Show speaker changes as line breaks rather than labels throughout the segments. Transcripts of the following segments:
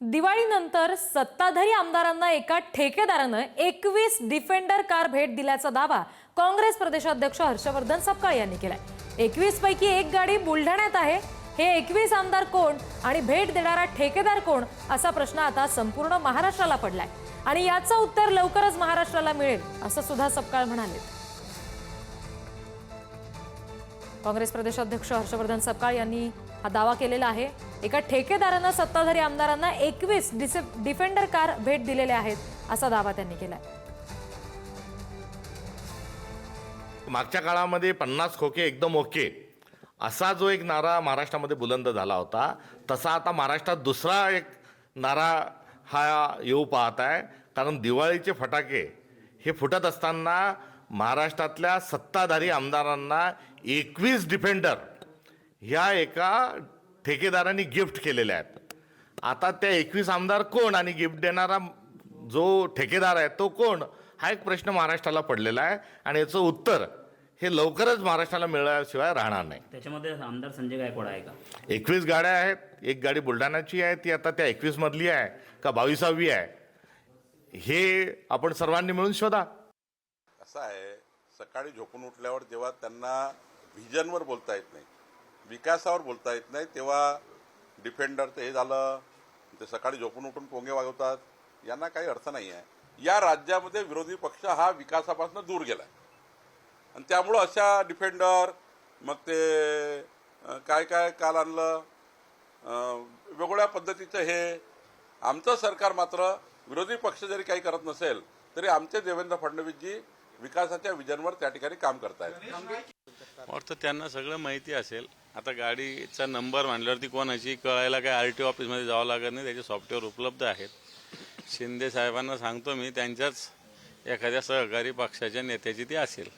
दिवाळीनंतर सत्ताधारी आमदारांना एका ठेकेदारानं एकवीस डिफेंडर कार भेट दिल्याचा दावा काँग्रेस प्रदेशाध्यक्ष हर्षवर्धन सपकाळ यांनी केलाय. एकवीस पैकी एक गाडी बुलढाण्यात आहे. हे एकवीस आमदार कोण आणि भेट देणारा ठेकेदार कोण असा प्रश्न आता संपूर्ण महाराष्ट्राला पडलाय. आणि याचं उत्तर लवकरच महाराष्ट्राला मिळेल असं सुद्धा सपकाळ म्हणाले. काँग्रेस प्रदेशाध्यक्ष हर्षवर्धन सपकाळ यांनी हा दावा केलेला आहे. एका ठेकेदारानं सत्ताधारी आमदारांना एकवीस डिफेंडर कार भेट दिलेल्या आहेत असा दावा त्यांनी केलाय.
मागच्या काळामध्ये पन्नास खोके एकदम ओके. असा जो एक नारा महाराष्ट्रामध्ये बुलंद झाला होता तसा आता महाराष्ट्रात दुसरा एक नारा हा येऊ पाहत आहे. कारण दिवाळीचे फटाके हे फुटत असताना महाराष्ट्रातल्या सत्ताधारी आमदारांना एकवीस डिफेंडर ह्या एका ठेकेदारांनी गिफ्ट केलेल्या आहेत. आता त्या एकवीस आमदार कोण आणि गिफ्ट देणारा जो ठेकेदार आहे तो कोण हा एक प्रश्न महाराष्ट्राला पडलेला आहे आणि याचं उत्तर हे लवकरच महाराष्ट्राला मिळाल्याशिवाय राहणार नाही.
त्याच्यामध्ये आमदार संजय गायकवाड आहे का?
एकवीस गाड्या आहेत एक गाडी बुलढाण्याची आहे ती आता त्या एकवीसमधली आहे का बावीसावी आहे? हे आपण सर्वांनी मिळून शोधा.
असं आहे सकाळी झोपून उठल्यावर जेव्हा त्यांना व्हिजनवर बोलता येत नाही विकासावर बोलता येत नाही. तेव्हा डिफेंडर हे झालं ते सकाळी झोपून उठून पोंगे वागवतात यांना काही अर्थ नाही आहे. या राज्यामध्ये विरोधी पक्ष हा विकासापासून दूर गेला आणि त्यामुळं अशा डिफेंडर मग ते काय काय काल आणलं? वेगवेगळ्या पद्धतीचं हे. आमचं सरकार मात्र विरोधी पक्ष जरी काही करत नसेल तरी आमचे देवेंद्र फडणवीसजी विकासाच्या विजनवर त्या ठिकाणी काम करतायत.
वाटतं त्यांना सगळं माहिती असेल आता गाडीचा नंबर मांडल्यावरती कोणाची कळायला काय आर टी ऑफिसमध्ये जावं लागत नाही त्याचे सॉफ्टवेअर उपलब्ध आहेत. शिंदे साहेबांना सांगतो मी त्यांच्याच एखाद्या सहकारी पक्षाच्या नेत्याची ती असेल.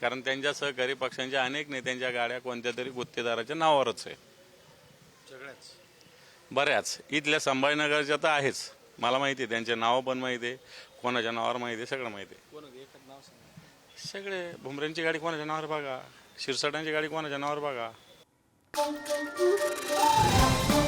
कारण त्यांच्या सहकारी पक्षांच्या अनेक नेत्यांच्या गाड्या कोणत्या तरी गुत्तेदाराच्या नावावरच आहे बऱ्याच. इथल्या संभाजीनगरच्या तर आहेच. मला माहिती आहे त्यांचे नावं पण माहिती आहे कोणाच्या नावावर माहिती आहे सगळं माहिती आहे. सगळे भुमऱ्यांची गाडी कोणाच्या नावावर बघा? शिरसाटांची गाडी कोणाच्या नावावर बघा? Música